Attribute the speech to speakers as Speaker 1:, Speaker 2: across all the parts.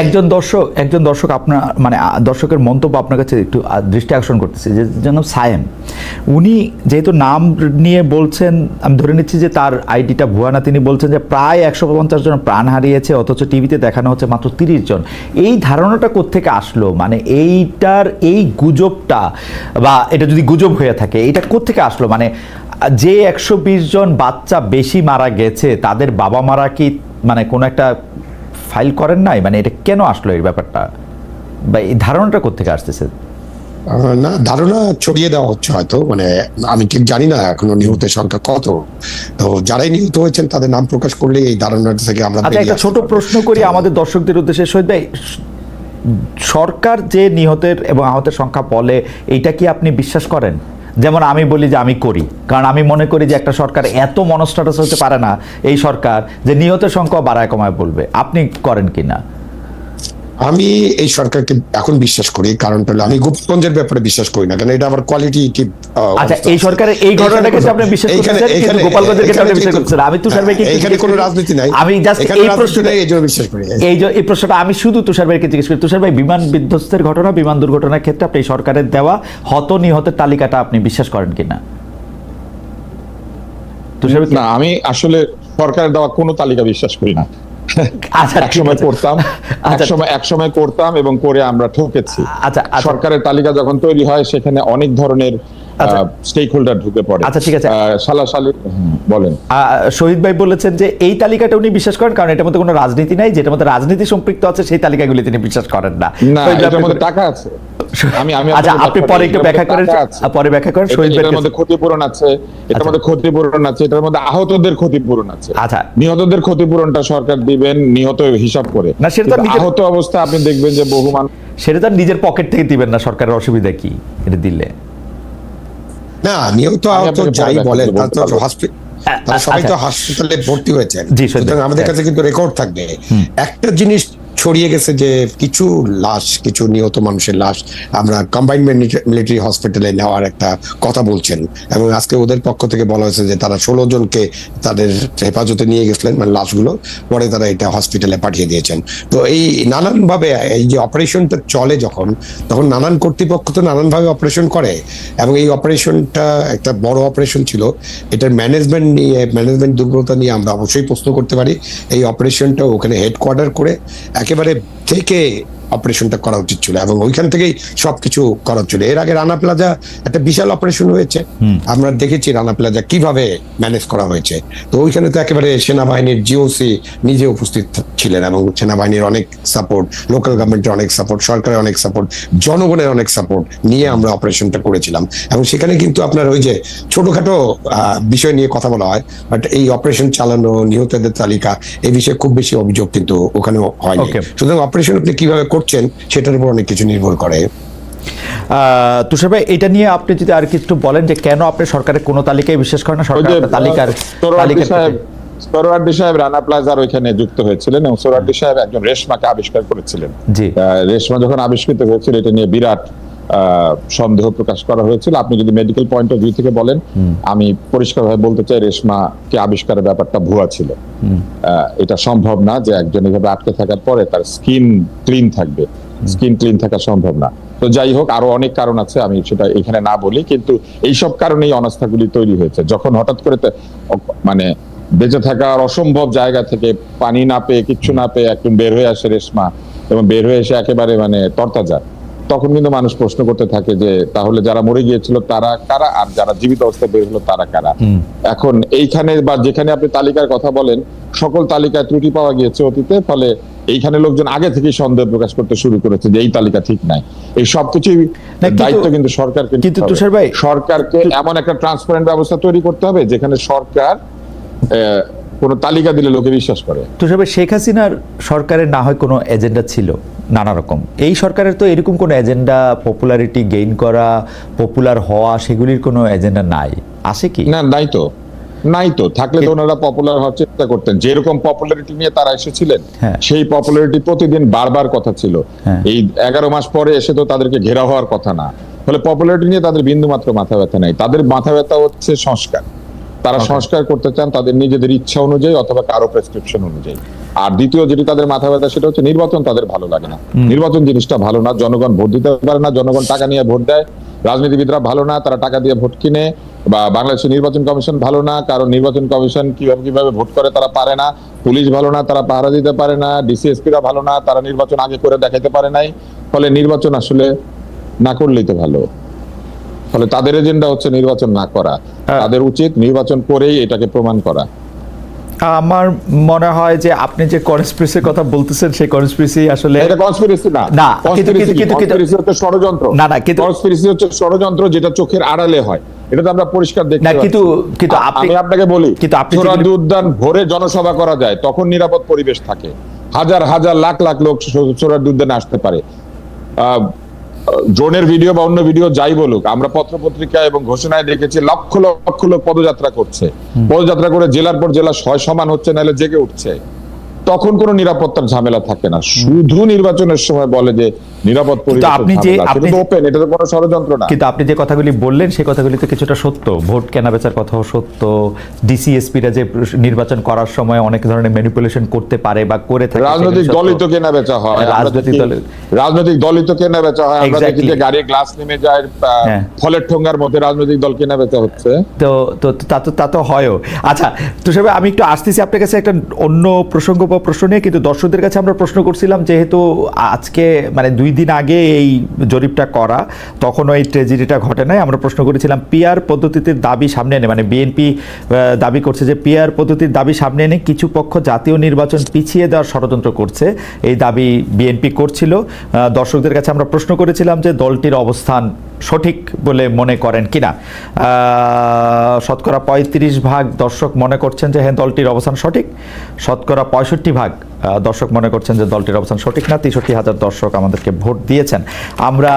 Speaker 1: একজন দর্শক একজন দর্শক আপনার মানে দর্শকের মন্তব্য আপনার কাছে একটু দৃষ্টি আকর্ষণ করতেছে যে যেন সায়েম। উনি যেহেতু নাম নিয়ে বলছেন আমি ধরে নিচ্ছি যে তার আইডিটা ভুয়া না তিনি বলছেন যে প্রায় একশো পঞ্চাশ জন প্রাণ হারিয়েছে অথচ টিভিতে দেখানো হচ্ছে মাত্র তিরিশ জন। এই ধারণাটা কোত্থেকে আসলো? মানে এইটার এই গুজবটা বা এটা যদি গুজব হয়ে থাকে এটা কোত্থেকে আসলো? মানে যে একশো বিশ জন বাচ্চা বেশি মারা গেছে তাদের বাবা মারা কি মানে কোনো একটা ফাইল করেন নাই? মানে এটা কেন আসলো এই ব্যাপারটা? বা এই ধারণাটা কোথেকে আসতেছে?
Speaker 2: না ধারণা ছড়িয়ে দেওয়া হচ্ছে হয়তো মানে আমি ঠিক জানি না এখনও নিহতের সংখ্যা কত। তো যারাই নিহত হয়েছেন তাদের নাম প্রকাশ করলে এই ধারণাটা থেকে আমরা
Speaker 1: আচ্ছা একটা ছোট প্রশ্ন করি আমাদের দর্শকদের উদ্দেশ্যে। শহীদ ভাই সরকার যে নিহতের এবং আহতের সংখ্যা বলে এইটা কি আপনি বিশ্বাস করেন? যেমন আমি বলি যে আমি করি। কারণ আমি মনে করি যে একটা সরকার এত মনস্টাটাস হতে পারে না, এই সরকার যে নিহতের সংখ্যা বাড়ায় কমায় বলবে। আপনি করেন কি না?
Speaker 2: আমি এই সরকারকে এখন বিশ্বাস করি কারণটা হলো আমি গোপালগঞ্জের ব্যাপারে বিশ্বাস করি না কারণ এটা আবার কোয়ালিটি কি
Speaker 1: আচ্ছা এই সরকারের এই ঘটনার ক্ষেত্রে আপনি বিশ্বাস করতেছেন কিন্তু গোপালগঞ্জের ক্ষেত্রে আপনি বিশ্বাস করতেছেন আমি তুষার ভাইকে
Speaker 2: এখানে কোনো রাজনীতি নাই।
Speaker 1: আমি জাস্ট এই
Speaker 2: রাজনীতি
Speaker 1: প্রশ্নটা
Speaker 2: এই জন্য বিশ্বাস করি।
Speaker 1: এই যে এই প্রশ্নটা আমি শুধু তুষার ভাইকে জিজ্ঞেস করি। তুষার ভাই বিমান বিধ্বস্তের ঘটনা বিমান দুর্ঘটনার ক্ষেত্রে আপনি সরকারের দেওয়া হত নিহতের তালিকাটা আপনি বিশ্বাস করেন কিনা? তুষার ভাই
Speaker 3: না আমি আসলে সরকারের দেওয়া কোনো তালিকা বিশ্বাস করি না। এক সময় করতাম
Speaker 1: আচ্ছা।
Speaker 3: এক সময় এক সময় করতাম এবং করে আমরা ঠকেছি
Speaker 1: আচ্ছা, আচ্ছা।
Speaker 3: সরকারের তালিকা যখন তৈরি হয় সেখানে অনেক ধরনের
Speaker 1: আচ্ছা।
Speaker 3: স্টেক হোল্ডার ঢুকে পড়ে।
Speaker 1: আচ্ছা, ঠিক আছে।
Speaker 3: সালাসালি বলেন।
Speaker 1: শহীদ ভাই বলেছেন যে এই তালিকাটা উনি বিশ্বাস করেন কারণ এটার মধ্যে কোনো রাজনীতি নাই যেটার মধ্যে রাজনীতি সম্পৃক্ত আছে সেই তালিকাগুলি তিনি বিশ্বাস করেন না।
Speaker 3: এটার মধ্যে টাকা আছে। আমি আমি
Speaker 1: আচ্ছা আপনি পরে একটু ব্যাখ্যা করেন। পরে ব্যাখ্যা করেন শহীদ ভাই
Speaker 3: মধ্যে ক্ষতিপূরণ আছে। এটার
Speaker 1: আচ্ছা।
Speaker 3: মধ্যে ক্ষতিপূরণ আছে এটার মধ্যে আহতদের ক্ষতিপূরণ আছে।
Speaker 1: আচ্ছা।
Speaker 3: নিহতদের ক্ষতিপূরণটা সরকার দিবেন নিহত হিসাব করে।
Speaker 1: না, সেটা
Speaker 3: আহত অবস্থা আপনি দেখবেন যে বহু মানুষ
Speaker 1: সেটা তার নিজের পকেট থেকে দিবেন না সরকারের অসুবিধা কি? এটা দিলে।
Speaker 2: না
Speaker 3: আমিও
Speaker 2: তো
Speaker 3: তো
Speaker 2: যাই বলেন তো হসপিটাল সবাই তো
Speaker 1: আচ্ছা।
Speaker 2: হাসপাতালে ভর্তি হয়েছেন
Speaker 1: জি, সত্যি।
Speaker 2: সুতরাং আমাদের
Speaker 1: হ্যাঁ।
Speaker 2: কাছে কিন্তু রেকর্ড থাকবে একটা জিনিস ছড়িয়ে গেছে যে কিছু লাশ, কিছু নিহত মানুষের লাশ আমরা কম্বাইন্ড মিলিটারি হসপিটালে নেওয়ার একটা কথা বলছেন। এবং আজকে ওদের পক্ষ থেকে বলা হয়েছে যে তারা ষোলো জনকে তাদের হেফাজতে নিয়ে গেছিলেন মানে লাশগুলো। পরে তারা এটা হসপিটালে পাঠিয়ে দিয়েছেন। তো এই নানানভাবে, এই যে অপারেশনটা চলে যখন, তখন নানান কর্তৃপক্ষ তো নানানভাবে অপারেশন করে। এবং এই অপারেশনটা একটা বড় অপারেশন ছিল। এটার ম্যানেজমেন্ট নিয়ে ম্যানেজমেন্ট দুর্বলতা নিয়ে আমরা অবশ্যই প্রশ্ন করতে পারি। এই অপারেশনটা ওখানে হেডকোয়ার্টার করে একেবারে থেকে অপারেশনটা করা উচিত ছিল এবং ওইখান থেকেই সবকিছু করা ছিল এর আগে রানা প্লাজা একটা বিশাল অপারেশন হয়েছে। আমরা দেখেছি রানা প্লাজা কীভাবে ম্যানেজ করা হয়েছে। তো ওইখানে তো একেবারে সেনাবাহিনীর জিওসি নিজে উপস্থিত ছিলেন এবং সেনাবাহিনীর অনেক সাপোর্ট লোকাল গভর্নমেন্টের অনেক সাপোর্ট সরকারের অনেক সাপোর্ট জনগণের অনেক সাপোর্ট নিয়ে আমরা অপারেশনটা করেছিলাম। এবং সেখানে কিন্তু আপনার ওই যে ছোটখাটো বিষয় নিয়ে কথা বলা হয় বাট এই অপারেশন চালানো নিহতদের তালিকা এই বিষয়ে খুব বেশি অভিযোগ কিন্তু ওখানে হয়নি।
Speaker 1: Okay.
Speaker 2: সুতরাং অপারেশন আপনি কীভাবে করছেন সেটার উপর অনেক কিছু নির্ভর করে।
Speaker 1: আহ, তুষার ভাই এটা নিয়ে আপনি যদি আর কিছু বলেন যে কেন আপনি সরকারের কোনো তালিকায় বিশ্বাস করেন না সরকার তালিকার তালিকার
Speaker 3: সাহেব সোহরাওয়ার্দী সাহেব রানা প্লাজার ওইখানে যুক্ত হয়েছিলেন এবং সোহরাওয়ার্দী সাহেব একজন রেশমাকে আবিষ্কার করেছিলেন। রেশমা যখন আবিষ্কৃত হয়েছিল এটা নিয়ে বিরাট সন্দেহ প্রকাশ করা হয়েছিল। আপনি যদি মেডিকেল পয়েন্ট অফ ভিউ থেকে বলেন আমি পরিষ্কারভাবে বলতে চাই রেশমাকে আবিষ্কারের ব্যাপারটা ভুয়া ছিল। এটা সম্ভব না যে একজন এভাবে আটকে থাকার পরে তার স্কিন ক্লিন থাকবে। স্কিন ক্লিন থাকা সম্ভব না। তো যাই হোক আরও অনেক কারণ আছে আমি সেটা এখানে না বলি কিন্তু এইসব কারণেই অনাস্থাগুলি তৈরি হয়েছে। যখন হঠাৎ করে মানে বেঁচে থাকার অসম্ভব জায়গা থেকে পানি না পেয়ে কিচ্ছু না পেয়ে একদম বের হয়ে আসে রেশমা এবং বের হয়ে এসে একেবারে মানে তরতাজা। তখন কিন্তু মানুষ প্রশ্ন করতে থাকে যে তাহলে যারা মরে গিয়েছিল তারা কারা? আর যারা জীবিত অবস্থায় বের হলো তারা কারা? এখন এইখানে বা যেখানে আপনি তালিকার কথা বলেন সকল তালিকায় ত্রুটি পাওয়া গিয়েছে অতীতে ফলে এইখানে লোকজন আগে থেকেই সন্দেহ প্রকাশ করতে শুরু করেছে যে এই তালিকা ঠিক নাই। এই
Speaker 1: কিন্তু-
Speaker 3: দায়িত্ব কিন্তু সরকারকে
Speaker 1: কিন্তু তুষার ভাই-
Speaker 3: সরকারকে এমন একটা ট্রান্সপারেন্ট ব্যবস্থা তৈরি করতে হবে যেখানে সরকার কোনো তালিকা দিলে লোকে বিশ্বাস করে।
Speaker 1: তুষার ভাই শেখ হাসিনার সরকারের না হয় কোনো এজেন্ডা ছিল? নানা রকম। এই সরকারের তো এরকম কোনো এজেন্ডা পপুলারিটি গেইন করা পপুলার হওয়া সেগুলির কোনো এজেন্ডা নাই। আছে কি?
Speaker 3: না নাই তো। নাই তো। থাকলে তো ওনারা পপুলার হওয়ার চেষ্টা করতেন। যেরকম পপুলারিটি নিয়ে তারা এসেছিলেন
Speaker 1: হ্যাঁ।
Speaker 3: সেই পপুলারিটি প্রতিদিন বারবার কথা ছিল।
Speaker 1: হ্যাঁ।
Speaker 3: এই এগারো মাস পরে এসে তো তাদেরকে ঘেরা হওয়ার কথা না। ফলে পপুলারিটি নিয়ে তাদের বিন্দু মাত্র মাথা ব্যথা নাই। তাদের মাথা ব্যথা হচ্ছে সংস্কার। তারা সংস্কার করতে চান তাদের নিজেদের ইচ্ছা অনুযায়ী অথবা কারও প্রেসক্রিপশন অনুযায়ী। আর দ্বিতীয় যেটি তাদের মাথা ব্যথা সেটা হচ্ছে নির্বাচন তাদের ভালো লাগে না। নির্বাচন জিনিসটা ভালো না জনগণ ভোট দিতে পারে না জনগণ টাকা নিয়ে ভোট দেয়। রাজনীতিবিদরা ভালো না তারা টাকা দিয়ে ভোট কিনে। বা বাংলাদেশের নির্বাচন কমিশন ভালো না কারণ নির্বাচন কমিশন কীভাবে কীভাবে ভোট করে তারা পারে না। পুলিশ ভালো না তারা পাহারা দিতে পারে না। ডিসিএসপিরা ভালো না তারা নির্বাচন আগে করে দেখাইতে পারে নাই। ফলে নির্বাচন আসলে না করলেই তো ভালো। ফলে তাদের এজেন্ডা হচ্ছে নির্বাচন না করা।
Speaker 1: হ্যাঁ।
Speaker 3: তাদের উচিত নির্বাচন করেই এটাকে প্রমাণ করা।
Speaker 1: আমার মনে হয় যে আপনি যে কনস্পিরেসির কথা বলতেছেন সেই কনস্পিরেসি আসলে
Speaker 3: এটা কনস্পিরেসি না।
Speaker 1: না, কিন্তু- কিন্তু-? কিন্তু-
Speaker 3: Conspiracy হচ্ছে ষড়যন্ত্র।
Speaker 1: না, না, কিন্তু-
Speaker 3: কনস্পিরেসি হচ্ছে ষড়যন্ত্র যেটা চোখের আড়ালে হয়। এটা তো আমরা পরিষ্কার দেখতে
Speaker 1: না, কিন্তু- কিন্তু আপনি-
Speaker 3: আমি আপনাকে বলি
Speaker 1: কিন্তু আপনি যেগুলি-
Speaker 3: উদ্যান ভোরে জনসভা করা যায় তখন নিরাপদ পরিবেশ থাকে। হাজার হাজার লাখ লাখ লোক সো- উদ্যানে আসতে পারে। আহ, ড্রোনের ভিডিও বা অন্য ভিডিও যাই বলুক আমরা পত্র পত্রপত্রিকা এবং ঘোষণায় দেখেছি লক্ষ লক্ষ লোক পদযাত্রা করছে। পদযাত্রা করে জেলার পর জেলা সয় সমান হচ্ছে নাহলে জেগে উঠছে। তখন কোনো নিরাপত্তার ঝামেলা থাকে না। শুধু নির্বাচনের সময় বলে যে নিরাপদ
Speaker 1: আপনি যে- আপনি
Speaker 3: ওপেন এটা তো কোনো ষড়যন্ত্র না।
Speaker 1: কিন্তু আপনি যে কথাগুলি বললেন সেই কথাগুলি তো কিছুটা সত্য। ভোট কেনা বেচার কথাও সত্য। ডিসিএসপিরা যে নির্বাচন করার সময় অনেক ধরনের ম্যানিপুলেশন করতে পারে বা করে থাকে
Speaker 3: রাজনৈতিক দলই তো কেনা বেচা হয়।
Speaker 1: রাজনৈতিক দলের-
Speaker 3: রাজনৈতিক দলই তো কেনা বেচা হয়। আমরা দেখি যে গাড়ির গ্লাস নেমে যায়
Speaker 1: হ্যাঁ।
Speaker 3: ফলের ঠোঙ্গার মধ্যে রাজনৈতিক দল কেনা বেচা হচ্ছে।
Speaker 1: তো তো তো তা তো তা তো হয়ও। আচ্ছা তুষার ভাই, আমি একটু আসতেছি আপনার কাছে একটা অন্য প্রসঙ্গ বা প্রশ্ন নিয়ে কিন্তু দর্শকদের কাছে আমরা প্রশ্ন করছিলাম যেহেতু আজকে মানে দুই দিন আগে এই জরিপটা করা তখন ওই ট্রেজেডিটা ঘটে নাই। আমরা প্রশ্ন করেছিলাম পিআর পদ্ধতির দাবি সামনে এনে মানে বিএনপি দাবি করছে যে পিআর পদ্ধতির দাবি সামনে এনে কিছু পক্ষ জাতীয় নির্বাচন পিছিয়ে দেওয়ার ষড়যন্ত্র করছে। এই দাবি বিএনপি করছিল। দর্শকদের কাছে আমরা প্রশ্ন করেছিলাম যে দলটির অবস্থান সঠিক বলে মনে করেন কিনা? শতকরা পঁয়ত্রিশ ভাগ দর্শক মনে করছেন যে হ্যাঁ দলটির অবস্থান সঠিক। শতকরা পঁয়ষট্টি ভাগ দর্শক মনে করছেন যে দলটির অবস্থান সঠিক না, তেষট্টি হাজার দর্শক আমাদেরকে ভোট দিয়েছেন। আমরা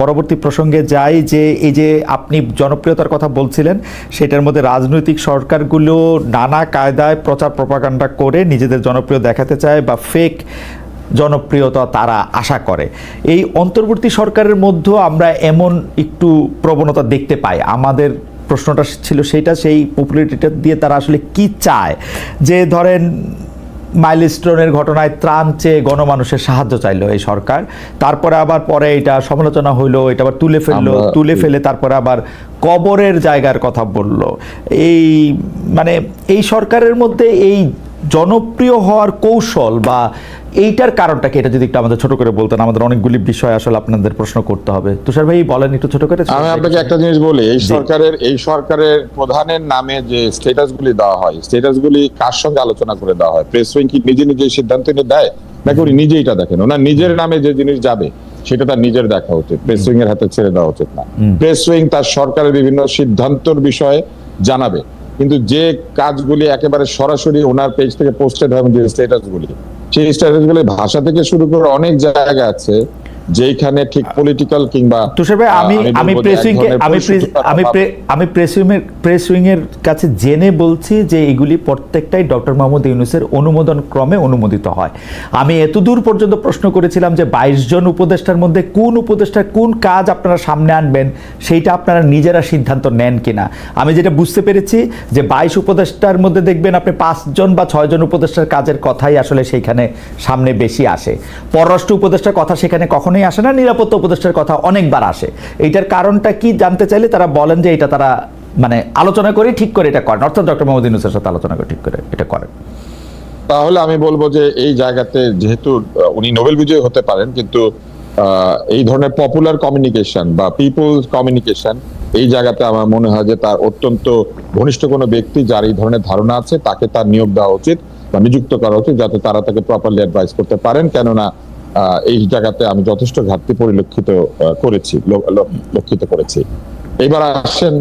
Speaker 1: পরবর্তী প্রসঙ্গে যাই যে এই যে আপনি জনপ্রিয়তার কথা বলছিলেন, সেটার মধ্যে রাজনৈতিক সরকারগুলো নানা কায়দায় প্রচার প্রপাগান্ডা করে নিজেদের জনপ্রিয় দেখাতে চায় বা ফেক জনপ্রিয়তা তারা আশা করে। এই অন্তর্বর্তী সরকারের মধ্যেও আমরা এমন একটু প্রবণতা দেখতে পাই। আমাদের প্রশ্নটা ছিল সেইটা সেই পপুলারিটিটা দিয়ে তারা আসলে কি চায়? যে ধরেন মাইলস্টোনের ঘটনায় ত্রাণ চেয়ে গণমানুষের সাহায্য চাইলো এই সরকার। তারপরে আবার পরে এটা সমালোচনা হইল এটা আবার তুলে ফেলল তুলে ফেলে তারপরে আবার কবরের জায়গার কথা বলল। এই মানে এই সরকারের মধ্যে এই জনপ্রিয় হওয়ার কৌশল বা এইটার কারণটা কি এটা যদি একটু আমাদের ছোট করে বলতেন আমাদের অনেকগুলি বিষয় আসলে আপনাদের প্রশ্ন করতে হবে। তুষার ভাই বলেন একটু ছোট করে।
Speaker 3: আমি আপনাকে একটা জিনিস বলি এই সরকারের এই সরকারের প্রধানের নামে যে স্ট্যাটাস গুলি দেওয়া হয় স্ট্যাটাস গুলি কার সঙ্গে আলোচনা করে দেওয়া হয়? প্রেস উইং কি নিজে নিজে এই সিদ্ধান্ত নিয়ে দেয় নাকি উনি নিজেই এটা দেখেন? ওনার নিজের নামে যে জিনিস যাবে সেটা তার নিজের দেখা উচিত প্রেস উইং এর হাতে ছেড়ে দেওয়া উচিত না। প্রেস উইং তার সরকারের বিভিন্ন সিদ্ধান্তর বিষয়ে জানাবে। কিন্তু যে কাজগুলি একেবারে সরাসরি ওনার পেজ থেকে পোস্টেড হয় যে স্ট্যাটাস গুলি, সেই স্ট্যাটাস গুলি ভাষা থেকে শুরু করে অনেক জায়গা আছে। যেখানে ঠিক পলিটিক্যাল কিংবা
Speaker 1: তুষার ভাই আমি আমি প্রেস আমি আমি আমি প্রেস উইংয়ের প্রেস উইংয়ের কাছে জেনে বলছি যে এগুলি প্রত্যেকটাই ডক্টর মোহাম্মদ ইউনুসের অনুমোদন ক্রমে অনুমোদিত হয়। আমি এতদূর পর্যন্ত প্রশ্ন করেছিলাম যে বাইশ জন উপদেষ্টার মধ্যে কোন উপদেষ্টার কোন কাজ আপনারা সামনে আনবেন সেইটা আপনারা নিজেরা সিদ্ধান্ত নেন কিনা। আমি যেটা বুঝতে পেরেছি যে বাইশ উপদেষ্টার মধ্যে দেখবেন আপনি পাঁচজন বা ছয়জন উপদেষ্টার কাজের কথাই আসলে সেইখানে সামনে বেশি আসে। পররাষ্ট্র উপদেষ্টার কথা সেখানে কখনোই আসে না, নিরাপত্তা উপদেষ্টার কথা অনেকবার আসে। এইটার কারণটা কি জানতে চাইলে তারা বলেন যে এটা তারা মানে আলোচনা করে ঠিক করে এটা করেন। অর্থাৎ ডক্টর মোহাম্মদ ইউনুসের সাথে আলোচনা করে ঠিক করে এটা করেন।
Speaker 3: তাহলে আমি বলব যে এই জায়গাতে যেহেতু উনি নোবেল বিজয়ী হতে পারেন, কিন্তু এই ধরনের পপুলার কমিউনিকেশন বা পিপল কমিউনিকেশন এই জায়গাতে আমার মনে হয় যে তার অত্যন্ত ঘনিষ্ঠ কোনো ব্যক্তি যার এই ধরনের ধারণা আছে, তাকে তার নিয়োগ দেওয়া উচিত বা নিযুক্ত করা উচিত যাতে তারা তাকে প্রপারলি অ্যাডভাইস করতে পারেন। কেননা এই জায়গাতে আমি যথেষ্ট ঘাটতি পরিলক্ষিত করেছি লক্ষিত করেছি। এবার আসেন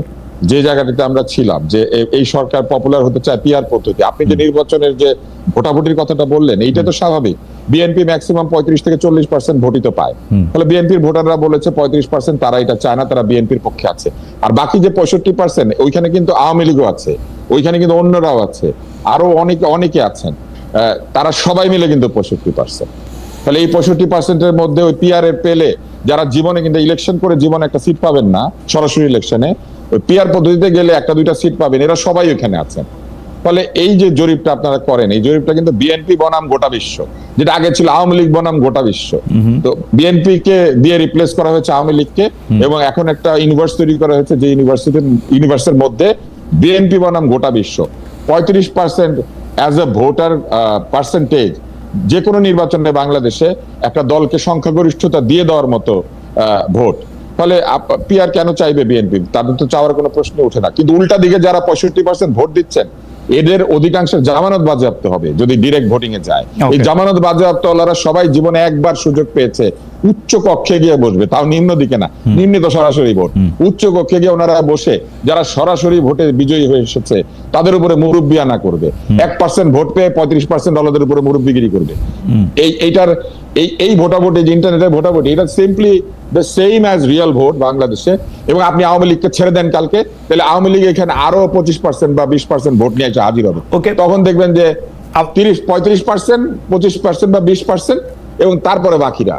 Speaker 3: যে জায়গাটিতে আমরা ছিলাম যে এই সরকার পপুলার হতে চায় পিআর পদ্ধতি। আপনি যে নির্বাচনের যে ভোটাভুটির কথাটা বললেন এইটা তো স্বাভাবিক। বিএনপি ম্যাক্সিমাম পঁয়ত্রিশ থেকে চল্লিশ পার্সেন্ট ভোটিত পায়। ফলে বিএনপির ভোটাররা বলেছে পঁয়ত্রিশ পার্সেন্ট তারা এটা চায় না তারা বিএনপির পক্ষে আছে। আর বাকি যে পঁয়ষট্টি পার্সেন্ট ওইখানে কিন্তু আওয়ামী লীগও আছে। ওইখানে কিন্তু অন্যরাও আছে। আরও অনেকে অনেকে আছেন। আহ, তারা সবাই মিলে কিন্তু পঁয়ষট্টি পার্সেন্ট তাহলে এই পঁয়ষট্টি পার্সেন্টের মধ্যে ওই পিআর এর পেলে যারা জীবনে কিন্তু ইলেকশন করে জীবনে একটা সিট পাবেন না সরাসরি ইলেকশনে ওই পিয়ার পদ্ধতিতে গেলে একটা দুইটা সিট পাবেন এরা সবাই ওখানে আছেন। ফলে এই যে জরিপটা আপনারা করেন এই জরিপটা কিন্তু বিএনপি বনাম গোটা বিশ্ব যেটা আগে ছিল আওয়ামী লীগ বনাম গোটা বিশ্ব। তো বিএনপি কে দিয়ে রিপ্লেস করা হয়েছে আওয়ামী লীগকে এবং এখন একটা ইউনিভার্স তৈরি করা হয়েছে যে ইউনিভার্সিটি ইউনিভার্সের মধ্যে বিএনপি বনাম গোটা বিশ্ব। পঁয়ত্রিশ percent as a voter percentage যে কোনো নির্বাচনে বাংলাদেশে একটা দলকে সংখ্যাগরিষ্ঠতা দিয়ে দেওয়ার মতো ভোট। ফলে পিআর কেন চাইবে বিএনপি তাদের তো চাওয়ার কোনো প্রশ্ন উঠে না। কিন্তু উল্টা দিকে যারা পঁয়ষট্টি পার্সেন্ট ভোট দিচ্ছেন এদের অধিকাংশের জামানত বাজেয়াপ্ত হবে যদি ডিরেক্ট ভোটিং এ যায়। এই জামানত বাজেয়াপ্ত ওলারা সবাই জীবনে একবার সুযোগ পেয়েছে উচ্চ কক্ষে গিয়ে বসবে তাও নিম্ন দিকে না নিম্নে তো সরাসরি ভোট। উচ্চ কক্ষে গিয়ে ওনারা বসে যারা সরাসরি ভোটে বিজয়ী হয়ে এসেছে তাদের উপরে মুরব্বিয়ানা করবে। এক পার্সেন্ট ভোট পেয়ে পঁয়ত্রিশ পার্সেন্ট ডলারের উপরে মুরব্বিগিরি করবে। এই এইটার এই এই ভোটাভুটি যে ইন্টারনেটের ভোটাভুটি এটা simply the same as real vote বাংলাদেশে। এবং আপনি আওয়ামী লীগকে ছেড়ে দেন কালকে তাহলে আওয়ামী লীগ এখানে আরও পঁচিশ পার্সেন্ট বা বিশ পার্সেন্ট ভোট নিয়ে এসে হাজির হবে।
Speaker 1: ওকে
Speaker 3: তখন দেখবেন যে তিরিশ পঁয়ত্রিশ পার্সেন্ট পঁচিশ পার্সেন্ট বা বিশ পার্সেন্ট এবং তারপরে বাকিরা।